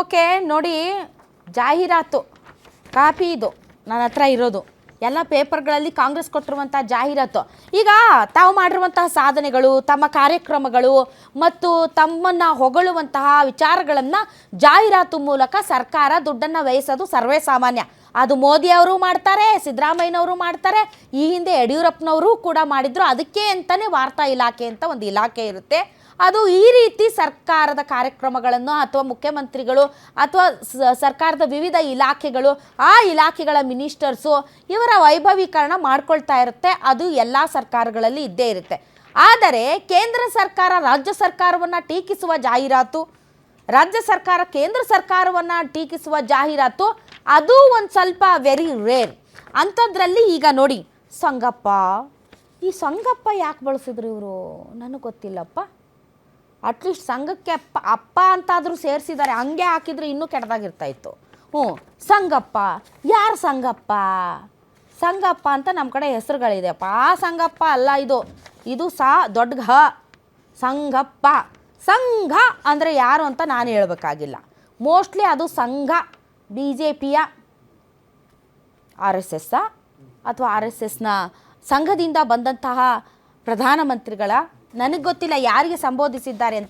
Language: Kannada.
ಓಕೆ, ನೋಡಿ, ಜಾಹೀರಾತು ಕಾಪಿ ಇದು, ನನ್ನ ಹತ್ರ ಇರೋದು. ಎಲ್ಲ ಪೇಪರ್ಗಳಲ್ಲಿ ಕಾಂಗ್ರೆಸ್ ಕೊಟ್ಟಿರುವಂಥ ಜಾಹೀರಾತು. ಈಗ ತಾವು ಮಾಡಿರುವಂತಹ ಸಾಧನೆಗಳು, ತಮ್ಮ ಕಾರ್ಯಕ್ರಮಗಳು ಮತ್ತು ತಮ್ಮನ್ನು ಹೊಗಳುವಂತಹ ವಿಚಾರಗಳನ್ನು ಜಾಹೀರಾತು ಮೂಲಕ ಸರ್ಕಾರ ದುಡ್ಡನ್ನು ವ್ಯಯಿಸೋದು ಸರ್ವೇ ಸಾಮಾನ್ಯ. ಅದು ಮೋದಿ ಅವರು ಮಾಡ್ತಾರೆ, ಸಿದ್ದರಾಮಯ್ಯನವರು ಮಾಡ್ತಾರೆ, ಈ ಹಿಂದೆ ಯಡಿಯೂರಪ್ಪನವರು ಕೂಡ ಮಾಡಿದ್ರು. ಅದಕ್ಕೆ ಅಂತಲೇ ವಾರ್ತಾ ಇಲಾಖೆ ಅಂತ ಒಂದು ಇಲಾಖೆ ಇರುತ್ತೆ. ಅದು ಈ ರೀತಿ ಸರ್ಕಾರದ ಕಾರ್ಯಕ್ರಮಗಳನ್ನು ಅಥವಾ ಮುಖ್ಯಮಂತ್ರಿಗಳು ಅಥವಾ ಸರ್ಕಾರದ ವಿವಿಧ ಇಲಾಖೆಗಳು, ಆ ಇಲಾಖೆಗಳ ಮಿನಿಸ್ಟರ್ಸು ಇವರ ವೈಭವೀಕರಣ ಮಾಡ್ಕೊಳ್ತಾ ಇರುತ್ತೆ. ಅದು ಎಲ್ಲ ಸರ್ಕಾರಗಳಲ್ಲಿ ಇದ್ದೇ ಇರುತ್ತೆ. ಆದರೆ ಕೇಂದ್ರ ಸರ್ಕಾರ, ರಾಜ್ಯ ಸರ್ಕಾರವನ್ನು ಟೀಕಿಸುವ ಜಾಹೀರಾತು ರಾಜ್ಯ ಸರ್ಕಾರ ಕೇಂದ್ರ ಸರ್ಕಾರವನ್ನು ಟೀಕಿಸುವ ಜಾಹೀರಾತು ಅದು ಒಂದು ಸ್ವಲ್ಪ ವೆರಿ ರೇರ್ ಅಂಥದ್ರಲ್ಲಿ ಈಗ ನೋಡಿ, ಸಂಗಪ್ಪ. ಈ ಸಂಗಪ್ಪ ಯಾಕೆ ಬಳಸಿದ್ರು ಇವರು? ನನಗೆ ಗೊತ್ತಿಲ್ಲಪ್ಪ. ಅಟ್ಲೀಸ್ಟ್ ಸಂಘಕ್ಕೆ ಅಪ್ಪ ಅಪ್ಪ ಅಂತಾದರೂ ಸೇರಿಸಿದ್ದಾರೆ ಹಂಗೆ ಹಾಕಿದ್ರೆ ಇನ್ನೂ ಕೆಟ್ಟದಾಗಿರ್ತಾ ಇತ್ತು. ಹ್ಞೂ, ಸಂಗಪ್ಪ. ಯಾರು ಸಂಗಪ್ಪ? ಸಂಗಪ್ಪ ಅಂತ ನಮ್ಮ ಕಡೆ ಹೆಸರುಗಳಿದೆಯಪ್ಪ. ಆ ಸಂಗಪ್ಪ ಅಲ್ಲ ಇದು. ಇದು ಸಾ ದೊಡ್ಡ ಘ. ಸಂಗಪ್ಪ. ಸಂಘ ಅಂದರೆ ಯಾರು ಅಂತ ನಾನು ಹೇಳಬೇಕಾಗಿಲ್ಲ. ಮೋಸ್ಟ್ಲಿ ಅದು ಸಂಘ ಬಿ ಜೆ ಪಿಯ ಆರ್ ಎಸ್ ಎಸ್ ಅಥವಾ ಆರ್ ಎಸ್ ಎಸ್ನ ಸಂಘದಿಂದ ಬಂದಂತಹ ಪ್ರಧಾನಮಂತ್ರಿಗಳ, ನನಗೆ ಗೊತ್ತಿಲ್ಲ ಯಾರಿಗೆ ಸಂಬೋಧಿಸಿದ್ದಾರೆ ಅಂತ.